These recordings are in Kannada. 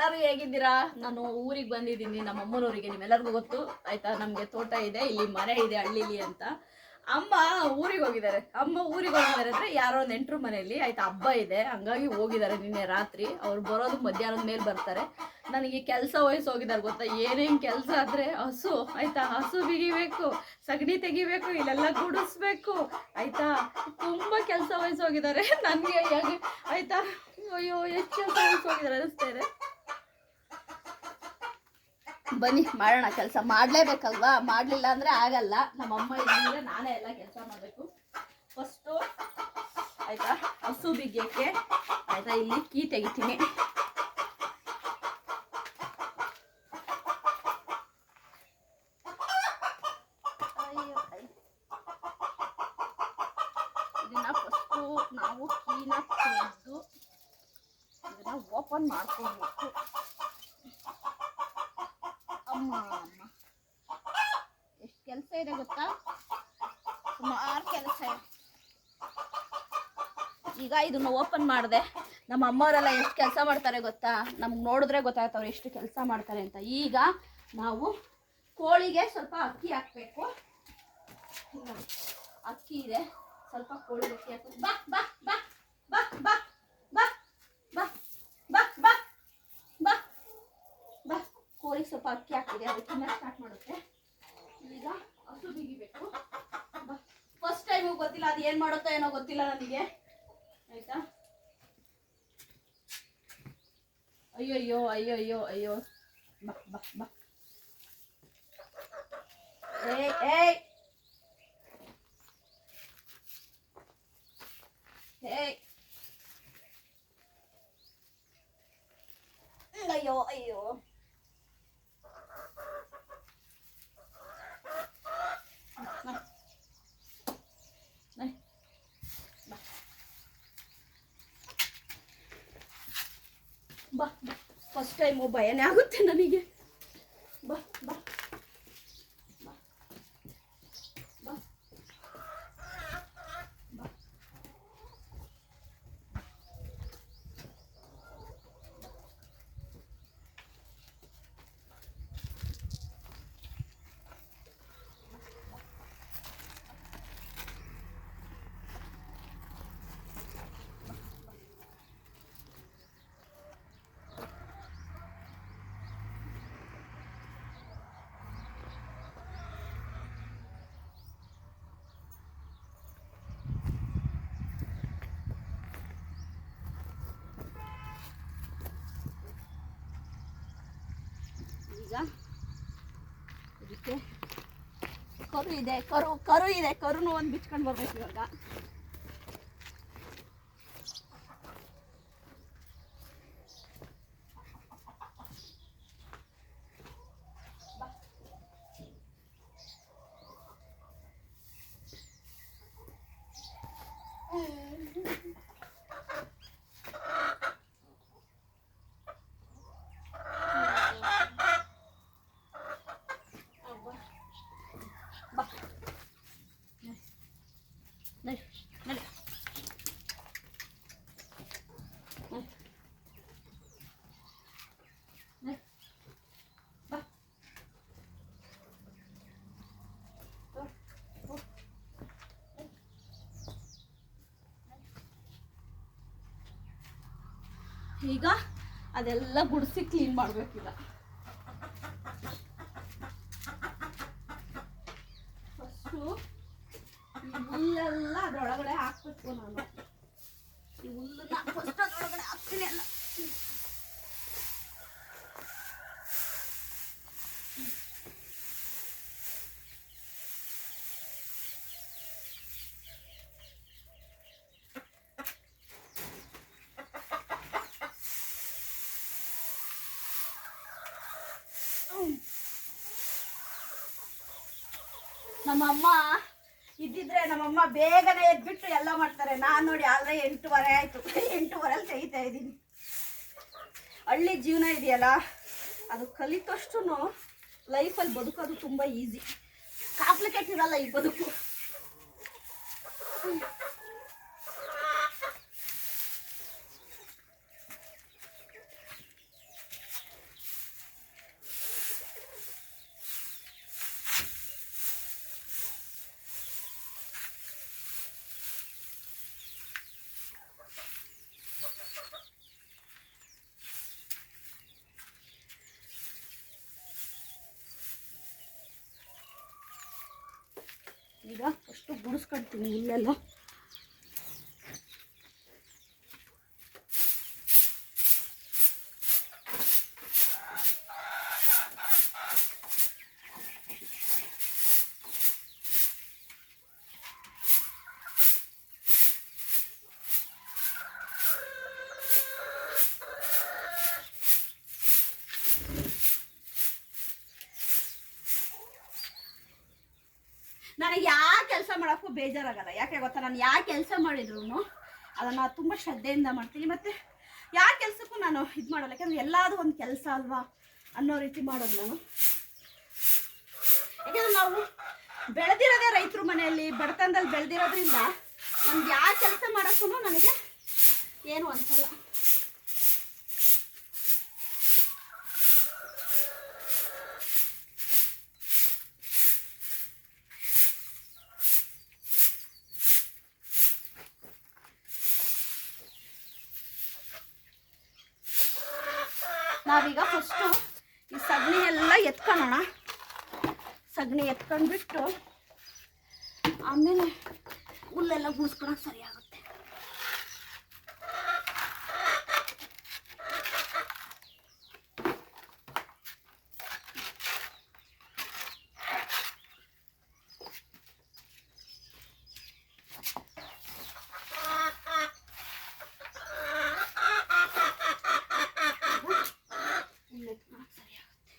ಎಲ್ಲರೂ ಹೇಗಿದ್ದೀರಾ? ನಾನು ಊರಿಗೆ ಬಂದಿದ್ದೀನಿ ನಮ್ಮ ಅಮ್ಮನವರಿಗೆ ನಿಮ್ಮೆಲ್ಲರಿಗೂ ಗೊತ್ತು. ಆಯ್ತಾ? ನಮಗೆ ತೋಟ ಇದೆ, ಇಲ್ಲಿ ಮನೆ ಇದೆ, ಹಳ್ಳಿಲಿ ಅಂತ. ಅಮ್ಮ ಊರಿಗೆ ಹೋಗಿದ್ದಾರೆ. ಅಮ್ಮ ಊರಿಗೆ ಹೋಗಿದ್ದಾರೆ ಅಂದ್ರೆ ಯಾರೋ ನೆಂಟರು ಮನೆಯಲ್ಲಿ. ಆಯ್ತಾ? ಹಬ್ಬ ಇದೆ, ಹಂಗಾಗಿ ಹೋಗಿದ್ದಾರೆ ನಿನ್ನೆ ರಾತ್ರಿ. ಅವ್ರು ಬರೋದು ಮಧ್ಯಾಹ್ನದ ಮೇಲೆ ಬರ್ತಾರೆ. ನನಗೆ ಕೆಲಸ ವಯಸ್ಸು ಹೋಗಿದ್ದಾರೆ ಗೊತ್ತಾ? ಏನೇನು ಕೆಲಸ ಆದರೆ ಹಸು. ಆಯ್ತಾ? ಹಸು ಬಿಗಿಬೇಕು, ಸಗಣಿ ತೆಗಿಬೇಕು, ಇಲ್ಲೆಲ್ಲ ಗುಡಿಸ್ಬೇಕು. ಆಯ್ತಾ? ತುಂಬ ಕೆಲಸ ವಯಸ್ಸು ಹೋಗಿದ್ದಾರೆ. ನನಗೆ ಆಯ್ತಾ? ಅಯ್ಯೋ, ಎಷ್ಟು ಕೆಲಸ ವಯಸ್ಸು ಹೋಗಿದ್ದಾರೆ ಅನಿಸ್ತಾ ಇದೆ. ಬನ್ನಿ, ಮಾಡೋಣ ಕೆಲಸ. ಮಾಡಲೇಬೇಕಲ್ವಾ? ಮಾಡಲಿಲ್ಲ ಅಂದರೆ ಆಗಲ್ಲ. ನಮ್ಮ ಅಮ್ಮ ಇದ್ದರೆ ನಾನೇ ಎಲ್ಲ ಕೆಲಸ ಮಾಡಬೇಕು. ಫಸ್ಟು ಆಯಿತಾ? ಹಸು ಬಿಗ್ಗೆಕ್ಕೆ ಆಯಿತಾ? ಇಲ್ಲಿ ಕೀ ತೆಗಿತೀನಿ. ಇದನ್ನ ಫಸ್ಟು ನಾವು ಕೀನ ತೆಗೆದು ಇದನ್ನ ಓಪನ್ ಮಾಡ್ಕೊಬೇಕು. ಅಮ್ಮ ಎಷ್ಟು ಕೆಲಸ ಇದೆ ಗೊತ್ತಾ? ಸುಮಾರು ಕೆಲಸ ಇದೆ. ಈಗ ಇದನ್ನ ಓಪನ್ ಮಾಡಿದೆ. ನಮ್ಮ ಅಮ್ಮವರೆಲ್ಲ ಎಷ್ಟು ಕೆಲಸ ಮಾಡ್ತಾರೆ ಗೊತ್ತಾ? ನಮ್ಗೆ ನೋಡಿದ್ರೆ ಗೊತ್ತಾಗ್ತವ್ರು ಎಷ್ಟು ಕೆಲಸ ಮಾಡ್ತಾರೆ ಅಂತ. ಈಗ ನಾವು ಕೋಳಿಗೆ ಸ್ವಲ್ಪ ಅಕ್ಕಿ ಹಾಕಬೇಕು. ಅಕ್ಕಿ ಇದೆ. ಸ್ವಲ್ಪ ಕೋಳಿ ಅಕ್ಕಿ ಹಾಕಿ ಬಾ ಬಾ ಬಾ ಬಾ ಬಾ ಬಾ ಬಾ ಬಾ ಬಾ ಬಾ ಕೋಳಿಗೆ ಸ್ವಲ್ಪ ಅಕ್ಕಿ ಹಾಕಿದೆ ಅದಕ್ಕೆ ಸ್ಟಾರ್ಟ್ ಮಾಡುತ್ತೆ. ಈಗ ಹಸು ಬಿಗಿಬೇಕು. ಬಾ. ಫಸ್ಟ್ ಟೈಮು ಗೊತ್ತಿಲ್ಲ, ಅದು ಏನು ಮಾಡುತ್ತೋ ಏನೋ ಗೊತ್ತಿಲ್ಲ ನನಗೆ. ಆಯ್ತಾ? ಅಯ್ಯಯ್ಯೋ ಅಯ್ಯಯ್ಯೋ, ಅಯ್ಯೋ. ಬಾ ಬಾ ಬಾ. ಏಯ್ ಏಯ್. ಏಯ್. ಅಯ್ಯೋ ಅಯ್ಯೋ. ટાઈಮ್ ಒಬ್ಬ ಏನೇ ಆಗುತ್ತೆ ನನಗೆ ಇದಕ್ಕೆ ಕರು ಇದೆ ಕರು ಕರು ಇದೆ ಕರುನು ಒಂದು ಬಿಚ್ಕೊಂಡು ಬರ್ಬೇಕು ಇವಾಗ. ಈಗ ಅದೆಲ್ಲ ಗುಡಿಸಿ ಕ್ಲೀನ್ ಮಾಡಬೇಕೀಗ ಫಸ್ಟು ಹುಲ್ಲೆಲ್ಲ ಅದ್ರೊಳಗಡೆ ಹಾಕ್ಬೇಕು ನಾನು ಈ ಹುಲ್ಲನ್ನ ಫಸ್ಟ್ ಅದ್ರೊಳಗಡೆ ಹಾಕ್ತೀನಿ ಎಲ್ಲ ನಮ್ಮಮ್ಮ ಇದ್ದಿದ್ರೆ ನಮ್ಮಮ್ಮ ಬೇಗನೆ ಎದ್ಬಿಟ್ಟು ಎಲ್ಲ ಮಾಡ್ತಾರೆ. ನಾನು ನೋಡಿ ಆದ್ರೆ ಎಂಟೂವರೆ ಆಯ್ತು. ಎಂಟೂವರೆಲ್ಲಿ ತೆಗಿತಾ ಇದ್ದೀನಿ. ಹಳ್ಳಿ ಜೀವನ ಇದೆಯಲ್ಲ, ಅದು ಕಲಿತಷ್ಟು ಲೈಫಲ್ಲಿ ಬದುಕೋದು ತುಂಬ ಈಸಿ ಕಾಂಪ್ಲಿಕೇಟ್ ಇರಲ್ಲ ಈ ಬದುಕು. ಫಸ್ಟು ಗುಡಿಸ್ಕೊಳ್ತೀನಿ ಇಲ್ಲೆಲ್ಲ. ನನಗೆ ಯಾವ ಕೆಲಸ ಮಾಡೋಕ್ಕೂ ಬೇಜಾರಾಗಲ್ಲ. ಯಾಕೆ ಗೊತ್ತಾ? ನಾನು ಯಾವ ಕೆಲಸ ಮಾಡಿದ್ರು ಅದನ್ನು ತುಂಬ ಶ್ರದ್ಧೆಯಿಂದ ಮಾಡ್ತೀನಿ. ಮತ್ತು ಯಾವ ಕೆಲಸಕ್ಕೂ ನಾನು ಇದು ಮಾಡಲ್ಲ. ಯಾಕಂದರೆ ಎಲ್ಲಾದರೂ ಒಂದು ಕೆಲಸ ಅಲ್ವಾ ಅನ್ನೋ ರೀತಿ ಮಾಡೋದು ನಾನು. ಯಾಕಂದ್ರೆ ನಾವು ಬೆಳೆದಿರೋದೇ ರೈತರು ಮನೆಯಲ್ಲಿ, ಬಡತನದಲ್ಲಿ ಬೆಳೆದಿರೋದ್ರಿಂದ ನಮ್ಗೆ ಯಾವ ಕೆಲಸ ಮಾಡೋಕ್ಕೂ ನನಗೆ ಏನು ಅನ್ಸಲ್ಲ. ನಾವೀಗ ಫಸ್ಟು ಈ ಸಗಣಿ ಎಲ್ಲ ಎತ್ಕೊಳ್ಳೋಣ ಸಗಣಿ ಎತ್ಕೊಂಡ್ಬಿಟ್ಟು ಆಮೇಲೆ ಹುಲ್ಲೆಲ್ಲ ಗುಡಿಸ್ಕೊಳಕ್ಕೆ ಸರಿ ಆಗುತ್ತೆ ಹುಲ್ಲು ಎತ್ಕೊಳಕ್ಕೆ ಸರಿ ಆಗುತ್ತೆ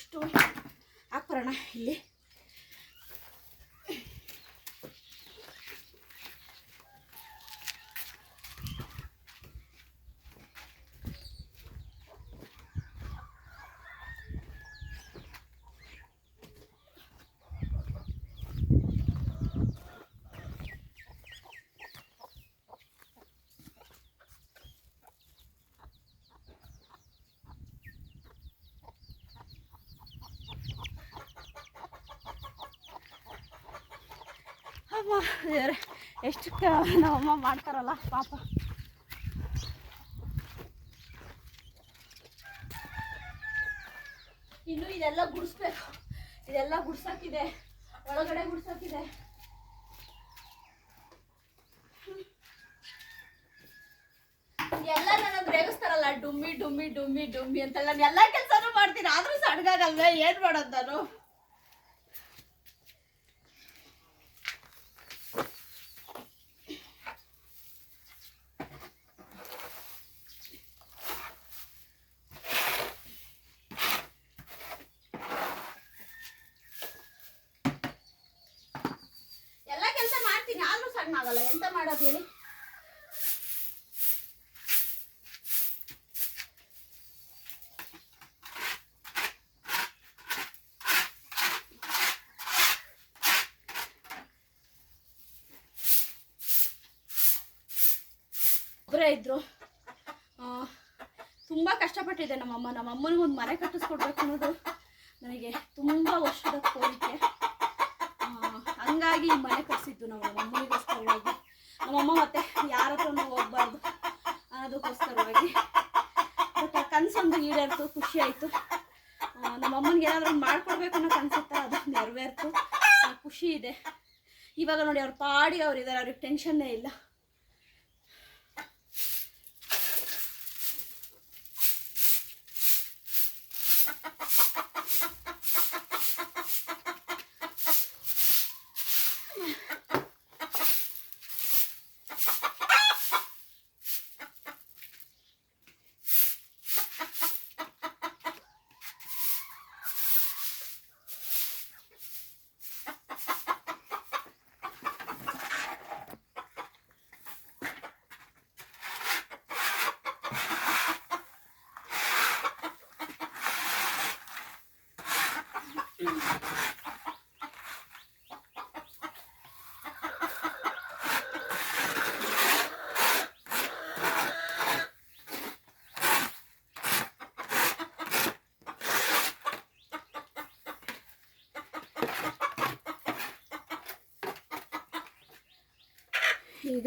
ಅಷ್ಟು ಹಾಕ್ಬರೋಣ ಇಲ್ಲಿ. ಎಷ್ಟು ಕ ನಮ್ಮಮ್ಮ ಮಾಡ್ತಾರಲ್ಲ, ಪಾಪ. ಇನ್ನು ಇದೆಲ್ಲ ಗುಡಿಸ್ಬೇಕು. ಇದೆಲ್ಲ ಗುಡ್ಸಕ್ಕಿದೆ ಒಳಗಡೆ ಗುಡ್ಸಕ್ಕಿದೆ ಎಲ್ಲ ನನ್ನ ರೇಗಿಸ್ತಾರಲ್ಲ, ಡುಮ್ಮಿ ಡುಮ್ಮಿ ಡುಮ್ಮಿ ಡುಮ್ಮಿ ನಾನು ಎಲ್ಲ ಕೆಲಸನೂ ಮಾಡ್ತೀನಿ, ಆದ್ರೂ ಸಡ್ಗಾಗಲ್ವೇ ಏನ್ ಮಾಡೋದು ನಾನು ಎಲ್ಲ ಕೆಲಸ ಮಾಡ್ತೀನಿ ಆದ್ರೂ ಸಣ್ಣ ಆಗಲ್ಲ ಎಂತ ಹೇಳಿ. ಒಬ್ಬರೇ ಇದ್ರು. ಆ, ತುಂಬಾ ಕಷ್ಟಪಟ್ಟಿದೆ ನಮ್ಮಮ್ಮ. ನಮ್ಮಮ್ಮನಿಗೆ ಒಂದು ಮನೆ ಕಟ್ಟಿಸ್ಕೊಡ್ಬೇಕು ಅನ್ನೋದು ನನಗೆ ತುಂಬಾ ವರ್ಷದ ಕೋರಿಕೆ. ಹಂಗಾಗಿ ಮನೆ ಕಟ್ಟಿಸಿದ್ದು ನಾವು ನಮ್ಮಮ್ಮನಿಗೋಸ್ಕರವಾಗಿ ನಮ್ಮಮ್ಮ ಮತ್ತೆ ಯಾರ ಹತ್ರನೂ ಹೋಗ್ಬಾರ್ದು. ಅನ್ನೋದಕ್ಕೋಸ್ಕರವಾಗಿ ಬಟ್ ಆ ಕನಸೊಂದು ಈಡೇರ್ತು, ಖುಷಿ ಆಯಿತು. ನಮ್ಮಮ್ಮನಿಗೆ ಏನಾದರೂ ಮಾಡ್ಕೊಡ್ಬೇಕು ಅನ್ನೋ ಕನ್ಸುತ್ತಾ ಅದು ನೆರವೇರ್ತು. ಖುಷಿ ಇದೆ. ಇವಾಗ ನೋಡಿ, ಅವ್ರ ಪಾಡಿ ಅವ್ರು ಇದ್ದಾರೆ ಅವ್ರಿಗೆ ಟೆನ್ಷನ್ನೇ ಇಲ್ಲ. ಈಗ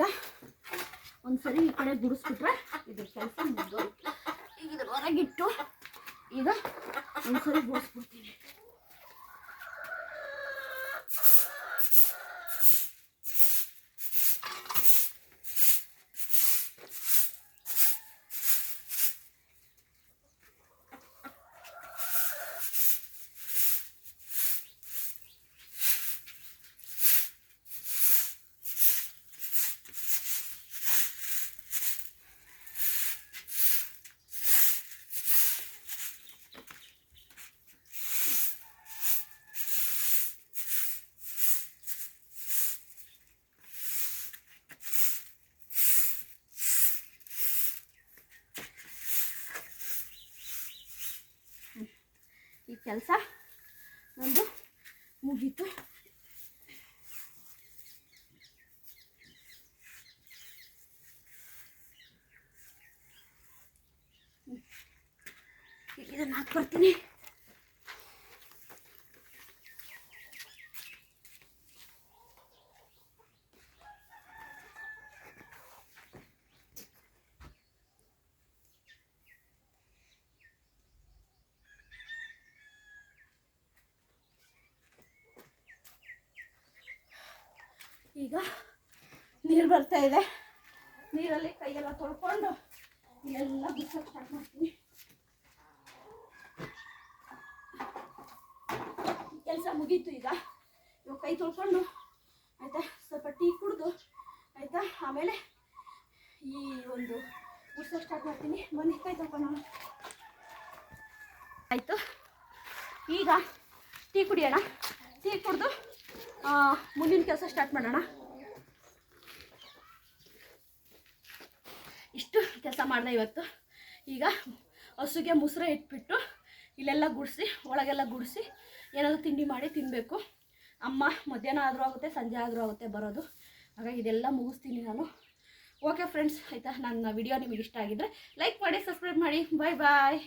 ಒಂದ್ಸರಿ ಈ ಕಡೆ ಗುಡಿಸ್ಬಿಟ್ರೆ ಇದ್ರ ಕೆಲಸ ಮುಗ್ದು ಈಗ ಹೊರಗಿಟ್ಟು ಈಗ ಒಂದ್ಸರಿ ಗುಡಿಸ್ಬಿಡ್ತೀನಿ. ಕೆಲಸ. ಒಂದು ಮುಗೀತು. ಈಗ ನೀರು ಬರ್ತಾ ಇದೆ. ನೀರಲ್ಲಿ ಕೈಯೆಲ್ಲ ತೊಳ್ಕೊಂಡು ಇಲ್ಲೆಲ್ಲ ಬಿಚ್ಚಕ್ಕೆ ಸ್ಟಾರ್ಟ್ ಮಾಡ್ತೀನಿ. ಕೆಲಸ ಮುಗೀತು ಈಗ. ಇವಾಗ ಕೈ ತೊಳ್ಕೊಂಡು ಆಯಿತಾ, ಸ್ವಲ್ಪ ಟೀ ಕುಡಿದು ಆಯಿತಾ, ಆಮೇಲೆ ಈ ಒಂದು ಗುಡ್ಸೋಕೆ ಸ್ಟಾರ್ಟ್ ಮಾಡ್ತೀನಿ. ಬನ್ನಿ, ಕೈ ತೊಳ್ಕೊಂಡು ಆಯಿತು. ಈಗ ಟೀ ಕುಡಿಯೋಣ. ಟೀ ಕುಡಿದು ಮುಂದಿನ ಕೆಲಸ ಸ್ಟಾರ್ಟ್ ಮಾಡೋಣ. ಇಷ್ಟು ಕೆಲಸ ಮಾಡಿದೆ ಇವತ್ತು. ಈಗ ಹಸುಗೆ ಮುಸ್ರೆ ಇಟ್ಬಿಟ್ಟು ಇಲ್ಲೆಲ್ಲ ಗುಡಿಸಿ, ಒಳಗೆಲ್ಲ ಗುಡಿಸಿ, ಏನಾದರೂ ತಿಂಡಿ ಮಾಡಿ ತಿನ್ನಬೇಕು ಅಮ್ಮ ಮಧ್ಯಾಹ್ನ ಆದರೂ ಆಗುತ್ತೆ, ಸಂಜೆ ಆದರೂ ಆಗುತ್ತೆ ಬರೋದು. ಹಾಗಾಗಿ ಇದೆಲ್ಲ ಮುಗಿಸ್ತೀನಿ ನಾನು. ಓಕೆ ಫ್ರೆಂಡ್ಸ್ ಆಯಿತಾ? ನನ್ನ ವಿಡಿಯೋ ನಿಮಗೆ ಇಷ್ಟ ಆಗಿದ್ದರೆ ಲೈಕ್ ಮಾಡಿ ಸಬ್ಸ್ಕ್ರೈಬ್ ಮಾಡಿ. ಬಾಯ್ ಬಾಯ್